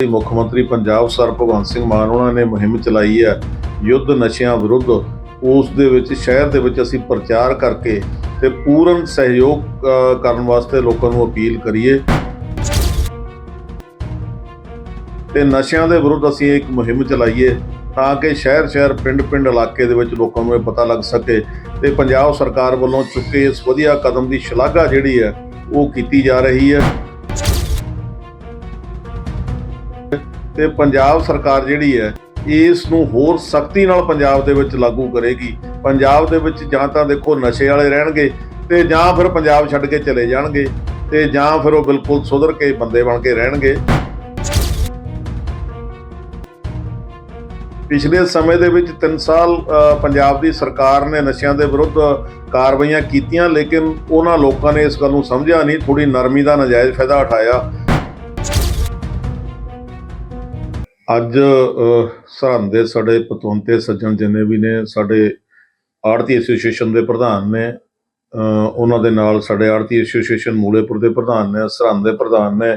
ਮੁੱਖ ਮੰਤਰੀ ਪੰਜਾਬ ਸਰ ਭਗਵੰਤ ਸਿੰਘ ਮਾਨ ਉਹਨਾਂ ਨੇ ਮੁਹਿੰਮ ਚਲਾਈ ਹੈ, ਯੁੱਧ ਨਸ਼ਿਆਂ ਵਿਰੁੱਧ। ਉਸ ਦੇ ਵਿੱਚ, ਸ਼ਹਿਰ ਦੇ ਵਿੱਚ ਅਸੀਂ ਪ੍ਰਚਾਰ ਕਰਕੇ ਤੇ ਪੂਰਨ ਸਹਿਯੋਗ ਕਰਨ ਵਾਸਤੇ ਲੋਕਾਂ ਨੂੰ ਅਪੀਲ ਕਰੀਏ। ਤੇ ਨਸ਼ਿਆਂ ਦੇ ਵਿਰੁੱਧ ਅਸੀਂ ਇੱਕ ਮੁਹਿੰਮ ਚਲਾਈਏ ਤਾਂ ਕਿ ਸ਼ਹਿਰ ਸ਼ਹਿਰ ਪਿੰਡ ਪਿੰਡ ਇਲਾਕੇ ਦੇ ਵਿੱਚ ਲੋਕਾਂ ਨੂੰ ਇਹ ਪਤਾ ਲੱਗ ਸਕੇ ਤੇ ਪੰਜਾਬ ਸਰਕਾਰ ਵੱਲੋਂ ਚੁੱਕੇ ਇਸ ਵਧੀਆ ਕਦਮ ਦੀ ਸ਼ਲਾਘਾ ਜਿਹੜੀ ਹੈ, ਉਹ ਕੀਤੀ ਜਾ ਰਹੀ ਹੈ। ਤੇ ਪੰਜਾਬ ਸਰਕਾਰ ਜਿਹੜੀ ਹੈ, ਇਸ ਨੂੰ ਹੋਰ ਸਖਤੀ ਨਾਲ ਪੰਜਾਬ ਦੇ ਵਿੱਚ ਲਾਗੂ ਕਰੇਗੀ। ਪੰਜਾਬ ਦੇ ਵਿੱਚ ਜਾਂ ਤਾਂ ਦੇਖੋ ਨਸ਼ੇ ਵਾਲੇ ਰਹਿਣਗੇ ਤੇ ਜਾਂ ਫਿਰ ਪੰਜਾਬ ਛੱਡ ਕੇ ਚਲੇ ਜਾਣਗੇ ਤੇ ਜਾਂ ਫਿਰ ਉਹ ਬਿਲਕੁਲ ਸੁਧਰ ਕੇ ਬੰਦੇ ਬਣ ਕੇ ਰਹਿਣਗੇ। ਪਿਛਲੇ ਸਮੇਂ ਦੇ ਵਿੱਚ 3 ਸਾਲ ਪੰਜਾਬ ਦੀ ਸਰਕਾਰ ਨੇ ਨਸ਼ਿਆਂ ਦੇ ਵਿਰੁੱਧ ਕਾਰਵਾਈਆਂ ਕੀਤੀਆਂ, ਲੇਕਿਨ ਉਹਨਾਂ ਲੋਕਾਂ ਨੇ ਇਸ ਗੱਲ ਨੂੰ ਸਮਝਿਆ ਨਹੀਂ। ਥੋੜੀ ਨਰਮੀ ਦਾ ਨਜਾਇਜ਼ ਫਾਇਦਾ ਉਠਾਇਆ। ਅੱਜ ਸਰਹੰਦ ਦੇ ਸਾਡੇ ਪਤਵੰਤੇ ਸੱਜਣ ਜਿੰਨੇ ਵੀ ਨੇ, ਸਾਡੇ ਆੜਤੀ ਐਸੋਸੀਏਸ਼ਨ ਦੇ ਪ੍ਰਧਾਨ ਨੇ ਉਹਨਾਂ ਦੇ ਨਾਲ ਸਾਡੇ ਆੜਤੀ ਐਸੋਸੀਏਸ਼ਨ ਮੂਲੇਪੁਰ ਦੇ ਪ੍ਰਧਾਨ ਨੇ, ਸਰਹੰਦ ਦੇ ਪ੍ਰਧਾਨ ਨੇ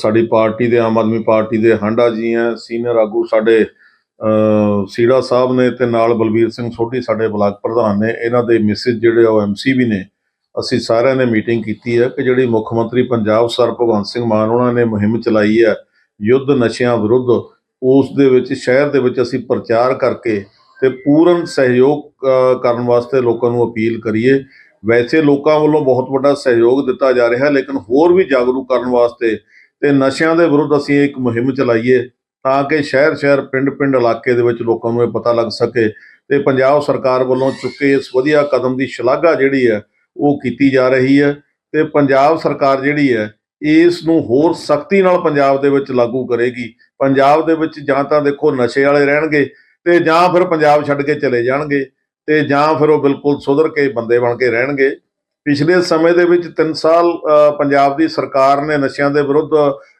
ਸਾਡੀ ਪਾਰਟੀ ਦੇ ਆਮ ਆਦਮੀ ਪਾਰਟੀ ਦੇ ਹਾਂਡਾ ਜੀ ਹੈ, ਸੀਨੀਅਰ ਆਗੂ ਸਾਡੇ ਸੀੜਾ ਸਾਹਿਬ ਨੇ ਤੇ ਨਾਲ ਬਲਬੀਰ ਸਿੰਘ ਸੋਢੀ ਸਾਡੇ ਬਲਾਕ ਪ੍ਰਧਾਨ ਨੇ, ਇਹਨਾਂ ਦੇ ਮੈਸੇਜ ਜਿਹੜੇ ਆ ਉਹ ਐਮਸੀ ਵੀ ਨੇ। ਅਸੀਂ ਸਾਰਿਆਂ ਨੇ ਮੀਟਿੰਗ ਕੀਤੀ ਹੈ ਕਿ ਜਿਹੜੀ ਮੁੱਖ ਮੰਤਰੀ ਪੰਜਾਬ ਸਰ ਭਗਵੰਤ ਸਿੰਘ ਮਾਨ ਉਹਨਾਂ ਨੇ ਮੁਹਿੰਮ ਚਲਾਈ ਹੈ ਯੁੱਧ ਨਸ਼ਿਆਂ ਵਿਰੁੱਧ ਉਸ ਦੇ ਵਿੱਚ, ਸ਼ਹਿਰ ਦੇ ਵਿੱਚ ਅਸੀਂ ਪ੍ਰਚਾਰ ਕਰਕੇ ਤੇ ਪੂਰਨ ਸਹਿਯੋਗ ਕਰਨ ਵਾਸਤੇ ਲੋਕਾਂ ਨੂੰ ਅਪੀਲ ਕਰੀਏ। ਵੈਸੇ ਲੋਕਾਂ ਵੱਲੋਂ ਬਹੁਤ ਵੱਡਾ ਸਹਿਯੋਗ ਦਿੱਤਾ ਜਾ ਰਿਹਾ, ਲੇਕਿਨ ਹੋਰ ਵੀ ਜਾਗਰੂਕ ਕਰਨ ਵਾਸਤੇ ਤੇ ਨਸ਼ਿਆਂ ਦੇ ਵਿਰੁੱਧ ਅਸੀਂ ਇੱਕ ਮੁਹਿੰਮ ਚਲਾਈਏ ਤਾਂ ਕਿ ਸ਼ਹਿਰ ਸ਼ਹਿਰ ਪਿੰਡ ਪਿੰਡ ਇਲਾਕੇ ਦੇ ਵਿੱਚ ਲੋਕਾਂ ਨੂੰ ਇਹ ਪਤਾ ਲੱਗ ਸਕੇ ਤੇ ਪੰਜਾਬ ਸਰਕਾਰ ਵੱਲੋਂ ਚੁੱਕੇ ਇਸ ਵਧੀਆ ਕਦਮ ਦੀ ਸ਼ਲਾਘਾ ਜਿਹੜੀ ਹੈ, ਉਹ ਕੀਤੀ ਜਾ ਰਹੀ ਹੈ ਤੇ ਪੰਜਾਬ ਸਰਕਾਰ ਜਿਹੜੀ ਹੈ ਇਸ ਨੂੰ ਹੋਰ ਸਖਤੀ ਨਾਲ ਪੰਜਾਬ ਦੇ ਵਿੱਚ ਲਾਗੂ ਕਰੇਗੀ। ਪੰਜਾਬ ਦੇ ਵਿੱਚ ਜਾਂ ਤਾਂ ਦੇਖੋ ਨਸ਼ੇ ਵਾਲੇ ਰਹਿਣਗੇ ਤੇ ਜਾਂ ਫਿਰ ਪੰਜਾਬ ਛੱਡ ਕੇ ਚਲੇ ਜਾਣਗੇ ਤੇ ਜਾਂ ਫਿਰ ਉਹ ਬਿਲਕੁਲ ਸੁਧਰ ਕੇ ਬੰਦੇ ਬਣ ਕੇ ਰਹਿਣਗੇ। ਪਿਛਲੇ ਸਮੇਂ ਦੇ ਵਿੱਚ 3 ਸਾਲ ਪੰਜਾਬ ਦੀ ਸਰਕਾਰ ਨੇ ਨਸ਼ਿਆਂ ਦੇ ਵਿਰੁੱਧ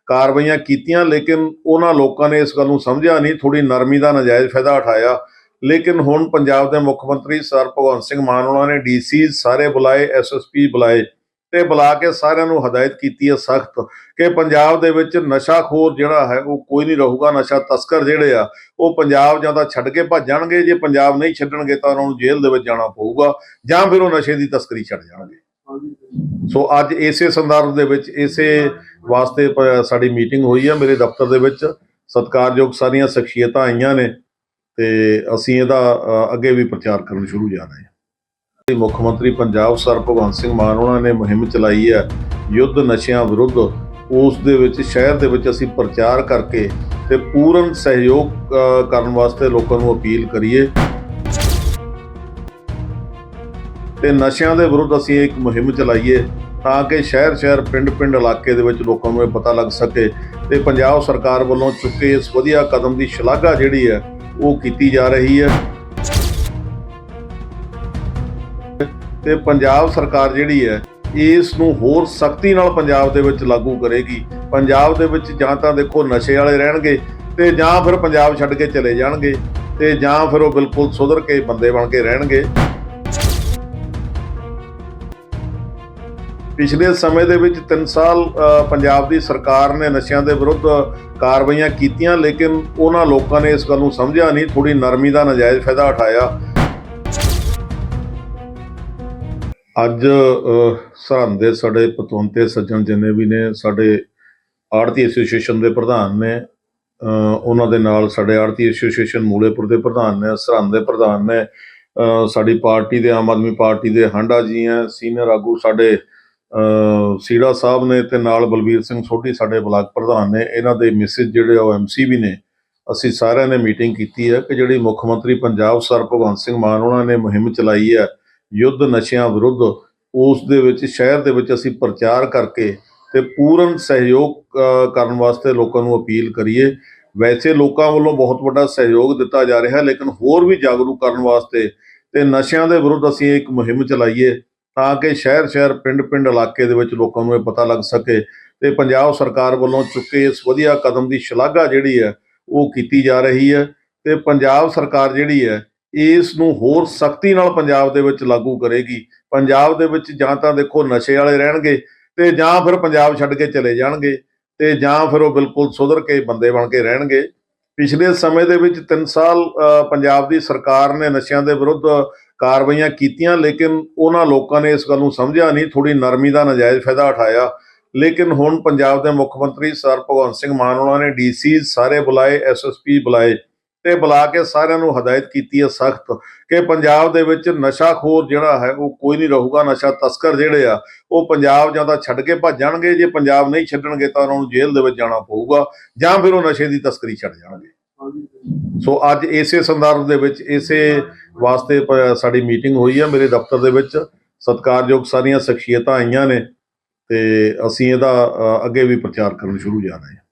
ਕਾਰਵਾਈਆਂ ਕੀਤੀਆਂ, ਲੇਕਿਨ ਉਹਨਾਂ ਲੋਕਾਂ ਨੇ ਇਸ ਗੱਲ ਨੂੰ ਸਮਝਿਆ ਨਹੀਂ। ਥੋੜੀ ਨਰਮੀ ਦਾ ਨਜਾਇਜ਼ ਫਾਇਦਾ ਉਠਾਇਆ। ਲੇਕਿਨ ਹੁਣ ਪੰਜਾਬ ਦੇ ਮੁੱਖ ਮੰਤਰੀ ਸਰ ਭਗਵੰਤ ਸਿੰਘ ਮਾਨ, ਉਹਨਾਂ ਨੇ ਡੀਸੀ ਸਾਰੇ ਬੁਲਾਏ ਐਸਐਸਪੀ ਬੁਲਾਏ। ਤੇ ਬੁਲਾ ਕੇ ਸਾਰਿਆਂ ਨੂੰ ਹਦਾਇਤ ਕੀਤੀ ਹੈ ਸਖਤ ਕਿ ਪੰਜਾਬ ਦੇ ਵਿੱਚ ਨਸ਼ਾਖੋਰ ਜਿਹੜਾ ਹੈ ਉਹ ਕੋਈ ਨਹੀਂ ਰਹੂਗਾ, ਨਸ਼ਾ ਤਸਕਰ ਜਿਹੜੇ ਆ, ਉਹ ਪੰਜਾਬ ਜਾਂ ਤਾਂ ਛੱਡ ਕੇ ਭੱਜ ਜਾਣਗੇ, ਜੇ ਪੰਜਾਬ ਨਹੀਂ ਛੱਡਣਗੇ ਤਾਂ ਉਹਨਾਂ ਨੂੰ ਜੇਲ੍ਹ ਦੇ ਵਿੱਚ ਜਾਣਾ ਪਊਗਾ ਜਾਂ ਫਿਰ ਉਹ ਨਸ਼ੇ ਦੀ ਤਸਕਰੀ ਛੱਡ ਜਾਣਗੇ। ਸੋ ਅੱਜ ਇਸੇ ਸੰਦਰਭ ਦੇ ਵਿੱਚ ਇਸੇ ਵਾਸਤੇ ਸਾਡੀ ਮੀਟਿੰਗ ਹੋਈ ਹੈ ਮੇਰੇ ਦਫ਼ਤਰ ਦੇ ਵਿੱਚ। ਸਤਿਕਾਰਯੋਗ ਸਾਰੀਆਂ ਸ਼ਖਸੀਅਤਾਂ ਆਈਆਂ ਨੇ ਤੇ ਅਸੀਂ ਇਹਦਾ ਅੱਗੇ ਵੀ ਪ੍ਰਚਾਰ ਕਰਨ ਸ਼ੁਰੂ ਜਾ ਰਹੇ ਹਾਂ। ਮੁੱਖ ਮੰਤਰੀ ਪੰਜਾਬ ਸਰ ਭਗਵੰਤ ਸਿੰਘ ਮਾਨ ਉਹਨਾਂ ਨੇ ਮੁਹਿੰਮ ਚਲਾਈ ਹੈ, ਯੁੱਧ ਨਸ਼ਿਆਂ ਵਿਰੁੱਧ। ਉਸ ਦੇ ਵਿੱਚ, ਸ਼ਹਿਰ ਦੇ ਵਿੱਚ ਅਸੀਂ ਪ੍ਰਚਾਰ ਕਰਕੇ ਤੇ ਪੂਰਨ ਸਹਿਯੋਗ ਕਰਨ ਵਾਸਤੇ ਲੋਕਾਂ ਨੂੰ ਅਪੀਲ ਕਰੀਏ। ਤੇ ਨਸ਼ਿਆਂ ਦੇ ਵਿਰੁੱਧ ਅਸੀਂ ਇੱਕ ਮੁਹਿੰਮ ਚਲਾਈਏ ਤਾਂ ਕਿ ਸ਼ਹਿਰ ਸ਼ਹਿਰ ਪਿੰਡ ਪਿੰਡ ਇਲਾਕੇ ਦੇ ਵਿੱਚ ਲੋਕਾਂ ਨੂੰ ਇਹ ਪਤਾ ਲੱਗ ਸਕੇ ਤੇ ਪੰਜਾਬ ਸਰਕਾਰ ਵੱਲੋਂ ਚੁੱਕੇ ਇਸ ਵਧੀਆ ਕਦਮ ਦੀ ਸ਼ਲਾਘਾ ਜਿਹੜੀ ਹੈ, ਉਹ ਕੀਤੀ ਜਾ ਰਹੀ ਹੈ। ਤੇ ਪੰਜਾਬ ਸਰਕਾਰ ਜਿਹੜੀ ਹੈ, ਇਸ ਨੂੰ ਹੋਰ ਸਖਤੀ ਨਾਲ ਪੰਜਾਬ ਦੇ ਵਿੱਚ ਲਾਗੂ ਕਰੇਗੀ। ਪੰਜਾਬ ਦੇ ਵਿੱਚ ਜਾਂ ਤਾਂ ਦੇਖੋ ਨਸ਼ੇ ਵਾਲੇ ਰਹਿਣਗੇ ਤੇ ਜਾਂ ਫਿਰ ਪੰਜਾਬ ਛੱਡ ਕੇ ਚਲੇ ਜਾਣਗੇ ਤੇ ਜਾਂ ਫਿਰ ਉਹ ਬਿਲਕੁਲ ਸੁਧਰ ਕੇ ਬੰਦੇ ਬਣ ਕੇ ਰਹਿਣਗੇ। ਪਿਛਲੇ ਸਮੇਂ ਦੇ ਵਿੱਚ 3 ਸਾਲ ਪੰਜਾਬ ਦੀ ਸਰਕਾਰ ਨੇ ਨਸ਼ਿਆਂ ਦੇ ਵਿਰੁੱਧ ਕਾਰਵਾਈਆਂ ਕੀਤੀਆਂ, ਲੇਕਿਨ ਉਹਨਾਂ ਲੋਕਾਂ ਨੇ ਇਸ ਗੱਲ ਨੂੰ ਸਮਝਿਆ ਨਹੀਂ ਥੋੜੀ ਨਰਮੀ ਦਾ ਨਜਾਇਜ਼ ਫਾਇਦਾ ਉਠਾਇਆ। ਅੱਜ ਸਰਹੰਦ ਦੇ ਸਾਡੇ ਪਤਵੰਤੇ ਸੱਜਣ ਜਿੰਨੇ ਵੀ ਨੇ, ਸਾਡੇ ਆੜਤੀ ਐਸੋਸੀਏਸ਼ਨ ਦੇ ਪ੍ਰਧਾਨ ਨੇ ਉਹਨਾਂ ਦੇ ਨਾਲ ਸਾਡੇ ਆੜਤੀ ਐਸੋਸੀਏਸ਼ਨ ਮੂਲੇਪੁਰ ਦੇ ਪ੍ਰਧਾਨ ਨੇ, ਸਰਹੰਦ ਦੇ ਪ੍ਰਧਾਨ ਨੇ ਸਾਡੀ ਪਾਰਟੀ ਦੇ ਆਮ ਆਦਮੀ ਪਾਰਟੀ ਦੇ ਹਾਂਡਾ ਜੀ ਹੈ, ਸੀਨੀਅਰ ਆਗੂ ਸਾਡੇ ਸੀੜਾ ਸਾਹਿਬ ਨੇ ਤੇ ਨਾਲ ਬਲਬੀਰ ਸਿੰਘ ਸੋਢੀ ਸਾਡੇ ਬਲਾਕ ਪ੍ਰਧਾਨ ਨੇ, ਇਹਨਾਂ ਦੇ ਮੈਸੇਜ ਜਿਹੜੇ ਆ ਉਹ ਐਮਸੀ ਵੀ ਨੇ। ਅਸੀਂ ਸਾਰਿਆਂ ਨੇ ਮੀਟਿੰਗ ਕੀਤੀ ਹੈ ਕਿ ਜਿਹੜੀ ਮੁੱਖ ਮੰਤਰੀ ਪੰਜਾਬ ਸਰ ਭਗਵੰਤ ਸਿੰਘ ਮਾਨ ਉਹਨਾਂ ਨੇ ਮੁਹਿੰਮ ਚਲਾਈ ਹੈ ਯੁੱਧ ਨਸ਼ਿਆਂ ਵਿਰੁੱਧ ਉਸ ਦੇ ਵਿੱਚ, ਸ਼ਹਿਰ ਦੇ ਵਿੱਚ ਅਸੀਂ ਪ੍ਰਚਾਰ ਕਰਕੇ ਤੇ ਪੂਰਨ ਸਹਿਯੋਗ ਕਰਨ ਵਾਸਤੇ ਲੋਕਾਂ ਨੂੰ ਅਪੀਲ ਕਰੀਏ। ਵੈਸੇ ਲੋਕਾਂ ਵੱਲੋਂ ਬਹੁਤ ਵੱਡਾ ਸਹਿਯੋਗ ਦਿੱਤਾ ਜਾ ਰਿਹਾ, ਲੇਕਿਨ ਹੋਰ ਵੀ ਜਾਗਰੂਕ ਕਰਨ ਵਾਸਤੇ ਤੇ ਨਸ਼ਿਆਂ ਦੇ ਵਿਰੁੱਧ ਅਸੀਂ ਇੱਕ ਮੁਹਿੰਮ ਚਲਾਈਏ ਤਾਂ ਕਿ ਸ਼ਹਿਰ ਸ਼ਹਿਰ ਪਿੰਡ ਪਿੰਡ ਇਲਾਕੇ ਦੇ ਵਿੱਚ ਲੋਕਾਂ ਨੂੰ ਇਹ ਪਤਾ ਲੱਗ ਸਕੇ ਤੇ ਪੰਜਾਬ ਸਰਕਾਰ ਵੱਲੋਂ ਚੁੱਕੇ ਇਸ ਵਧੀਆ ਕਦਮ ਦੀ ਸ਼ਲਾਘਾ ਜਿਹੜੀ ਹੈ, ਉਹ ਕੀਤੀ ਜਾ ਰਹੀ ਹੈ ਤੇ ਪੰਜਾਬ ਸਰਕਾਰ ਜਿਹੜੀ ਹੈ ਇਸ ਨੂੰ ਹੋਰ ਸਖਤੀ ਨਾਲ ਪੰਜਾਬ ਦੇ ਵਿੱਚ ਲਾਗੂ ਕਰੇਗੀ। ਪੰਜਾਬ ਦੇ ਵਿੱਚ ਜਾਂ ਤਾਂ ਦੇਖੋ ਨਸ਼ੇ ਵਾਲੇ ਰਹਿਣਗੇ ਤੇ ਜਾਂ ਫਿਰ ਪੰਜਾਬ ਛੱਡ ਕੇ ਚਲੇ ਜਾਣਗੇ ਤੇ ਜਾਂ ਫਿਰ ਉਹ ਬਿਲਕੁਲ ਸੁਧਰ ਕੇ ਬੰਦੇ ਬਣ ਕੇ ਰਹਿਣਗੇ। ਪਿਛਲੇ ਸਮੇਂ ਦੇ ਵਿੱਚ 3 ਸਾਲ ਪੰਜਾਬ ਦੀ ਸਰਕਾਰ ਨੇ ਨਸ਼ਿਆਂ ਦੇ ਵਿਰੁੱਧ ਕਾਰਵਾਈਆਂ ਕੀਤੀਆਂ, ਲੇਕਿਨ ਉਹਨਾਂ ਲੋਕਾਂ ਨੇ ਇਸ ਗੱਲ ਨੂੰ ਸਮਝਿਆ ਨਹੀਂ ਥੋੜੀ ਨਰਮੀ ਦਾ ਨਜਾਇਜ਼ ਫਾਇਦਾ ਉਠਾਇਆ। ਲੇਕਿਨ ਹੁਣ ਪੰਜਾਬ ਦੇ ਮੁੱਖ ਮੰਤਰੀ ਸਰ ਭਗਵੰਤ ਸਿੰਘ ਮਾਨ, ਉਹਨਾਂ ਨੇ ਡੀਸੀ ਸਾਰੇ ਬੁਲਾਏ ਐਸਐਸਪੀ ਬੁਲਾਏ। ਤੇ ਬੁਲਾ ਕੇ ਸਾਰਿਆਂ ਨੂੰ ਹਦਾਇਤ ਕੀਤੀ ਹੈ ਸਖਤ ਕਿ ਪੰਜਾਬ ਦੇ ਵਿੱਚ ਨਸ਼ਾਖੋਰ ਜਿਹੜਾ ਹੈ ਉਹ ਕੋਈ ਨਹੀਂ ਰਹੂਗਾ, ਨਸ਼ਾ ਤਸਕਰ ਜਿਹੜੇ ਆ, ਉਹ ਪੰਜਾਬ ਜਾਂ ਤਾਂ ਛੱਡ ਕੇ ਭੱਜ ਜਾਣਗੇ, ਜੇ ਪੰਜਾਬ ਨਹੀਂ ਛੱਡਣਗੇ ਤਾਂ ਉਹਨਾਂ ਨੂੰ ਜੇਲ੍ਹ ਦੇ ਵਿੱਚ ਜਾਣਾ ਪਊਗਾ ਜਾਂ ਫਿਰ ਉਹ ਨਸ਼ੇ ਦੀ ਤਸਕਰੀ ਛੱਡ ਜਾਣਗੇ। ਸੋ ਅੱਜ ਇਸੇ ਸੰਦਰਭ ਦੇ ਵਿੱਚ, ਇਸੇ ਵਾਸਤੇ ਪ- ਸਾਡੀ ਮੀਟਿੰਗ ਹੋਈ ਹੈ ਮੇਰੇ ਦਫ਼ਤਰ ਦੇ ਵਿੱਚ। ਸਤਿਕਾਰਯੋਗ ਸਾਰੀਆਂ ਸ਼ਖਸੀਅਤਾਂ ਆਈਆਂ ਨੇ ਤੇ ਅਸੀਂ ਇਹਦਾ ਅੱਗੇ ਵੀ ਪ੍ਰਚਾਰ ਕਰਨ ਸ਼ੁਰੂ ਜਾ ਰਹੇ ਹਾਂ।